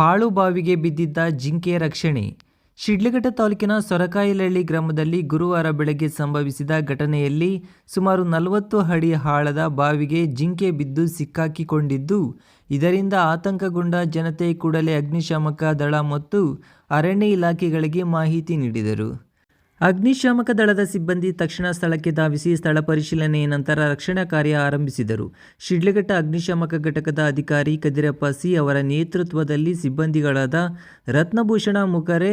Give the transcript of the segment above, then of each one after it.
ಪಾಳು ಬಾವಿಗೆ ಬಿದ್ದಿದ್ದ ಜಿಂಕೆ ರಕ್ಷಣೆ. ಶಿಡ್ಲಘಟ್ಟ ತಾಲೂಕಿನ ಸೊರಕಾಯಿಲಹಳ್ಳಿ ಗ್ರಾಮದಲ್ಲಿ ಗುರುವಾರ ಬೆಳಗ್ಗೆ ಸಂಭವಿಸಿದ ಘಟನೆಯಲ್ಲಿ ಸುಮಾರು ನಲವತ್ತು ಅಡಿ ಆಳದ ಬಾವಿಗೆ ಜಿಂಕೆ ಬಿದ್ದು ಸಿಕ್ಕಾಕಿಕೊಂಡಿದ್ದು, ಇದರಿಂದ ಆತಂಕಗೊಂಡ ಜನತೆ ಕೂಡಲೇ ಅಗ್ನಿಶಾಮಕ ದಳ ಮತ್ತು ಅರಣ್ಯ ಇಲಾಖೆಗಳಿಗೆ ಮಾಹಿತಿ ನೀಡಿದರು. ಅಗ್ನಿಶಾಮಕ ದಳದ ಸಿಬ್ಬಂದಿ ತಕ್ಷಣ ಸ್ಥಳಕ್ಕೆ ಧಾವಿಸಿ ಸ್ಥಳ ಪರಿಶೀಲನೆಯ ನಂತರ ರಕ್ಷಣಾ ಕಾರ್ಯ ಆರಂಭಿಸಿದರು. ಶಿಡ್ಲಘಟ್ಟ ಅಗ್ನಿಶಾಮಕ ಘಟಕದ ಅಧಿಕಾರಿ ಕದಿರಪ್ಪ ಸಿ ಅವರ ನೇತೃತ್ವದಲ್ಲಿ ಸಿಬ್ಬಂದಿಗಳಾದ ರತ್ನಭೂಷಣ ಮುಖರೆ,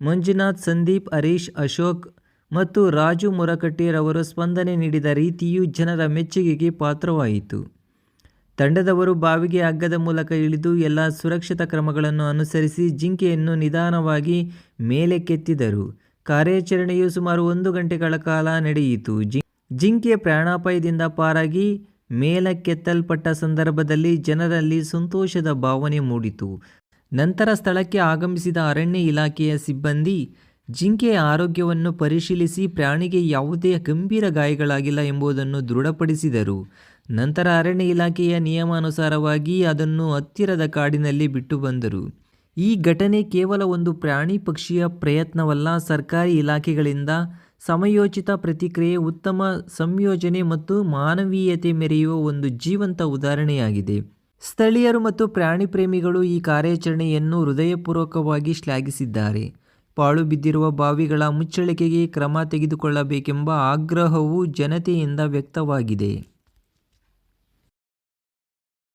ಮಂಜುನಾಥ್ ಸಂದೀಪ್, ಹರೀಶ್ ಅಶೋಕ್ ಮತ್ತು ರಾಜು ಮುರಕಟ್ಟಿರವರು ಸ್ಪಂದನೆ ನೀಡಿದ ರೀತಿಯು ಜನರ ಮೆಚ್ಚುಗೆಗೆ ಪಾತ್ರವಾಯಿತು. ತಂಡದವರು ಬಾವಿಗೆ ಹಗ್ಗದ ಮೂಲಕ ಇಳಿದು ಎಲ್ಲ ಸುರಕ್ಷತಾ ಕ್ರಮಗಳನ್ನು ಅನುಸರಿಸಿ ಜಿಂಕೆಯನ್ನು ನಿಧಾನವಾಗಿ ಮೇಲೆಕ್ಕೆತ್ತಿದರು ಕಾರ್ಯಾಚರಣೆಯು ಸುಮಾರು ಒಂದು ಗಂಟೆಗಳ ಕಾಲ ನಡೆಯಿತು. ಜಿ ಜಿಂಕೆ ಪ್ರಾಣಾಪಾಯದಿಂದ ಪಾರಾಗಿ ಮೇಲಕ್ಕೆತ್ತಲ್ಪಟ್ಟ ಸಂದರ್ಭದಲ್ಲಿ ಜನರಲ್ಲಿ ಸಂತೋಷದ ಭಾವನೆ ಮೂಡಿತು. ನಂತರ ಸ್ಥಳಕ್ಕೆ ಆಗಮಿಸಿದ ಅರಣ್ಯ ಇಲಾಖೆಯ ಸಿಬ್ಬಂದಿ, ಜಿಂಕೆಯ ಆರೋಗ್ಯವನ್ನು ಪರಿಶೀಲಿಸಿ ಪ್ರಾಣಿಗೆ ಯಾವುದೇ ಗಂಭೀರ ಗಾಯಗಳಾಗಿಲ್ಲ ಎಂಬುದನ್ನು ದೃಢಪಡಿಸಿದರು. ನಂತರ ಅರಣ್ಯ ಇಲಾಖೆಯ ನಿಯಮಾನುಸಾರವಾಗಿ ಅದನ್ನು ಹತ್ತಿರದ ಕಾಡಿನಲ್ಲಿ ಬಿಟ್ಟು ಬಂದರು. ಈ ಘಟನೆ ಕೇವಲ ಒಂದು ಪ್ರಾಣಿ ಪಕ್ಷಿಯ ಪ್ರಯತ್ನವಲ್ಲ, ಸರ್ಕಾರಿ ಇಲಾಖೆಗಳಿಂದ ಸಮಯೋಚಿತ ಪ್ರತಿಕ್ರಿಯೆ, ಉತ್ತಮ ಸಂಯೋಜನೆ ಮತ್ತು ಮಾನವೀಯತೆ ಮೆರೆಯುವ ಒಂದು ಜೀವಂತ ಉದಾಹರಣೆಯಾಗಿದೆ. ಸ್ಥಳೀಯರು ಮತ್ತು ಪ್ರಾಣಿ ಪ್ರೇಮಿಗಳು ಈ ಕಾರ್ಯಾಚರಣೆಯನ್ನು ಹೃದಯಪೂರ್ವಕವಾಗಿ ಶ್ಲಾಘಿಸಿದ್ದಾರೆ. ಪಾಳು ಬಿದ್ದಿರುವ ಬಾವಿಗಳ ಮುಚ್ಚಳಿಕೆಗೆ ಕ್ರಮ ತೆಗೆದುಕೊಳ್ಳಬೇಕೆಂಬ ಆಗ್ರಹವು ಜನತೆಯಿಂದ ವ್ಯಕ್ತವಾಗಿದೆ.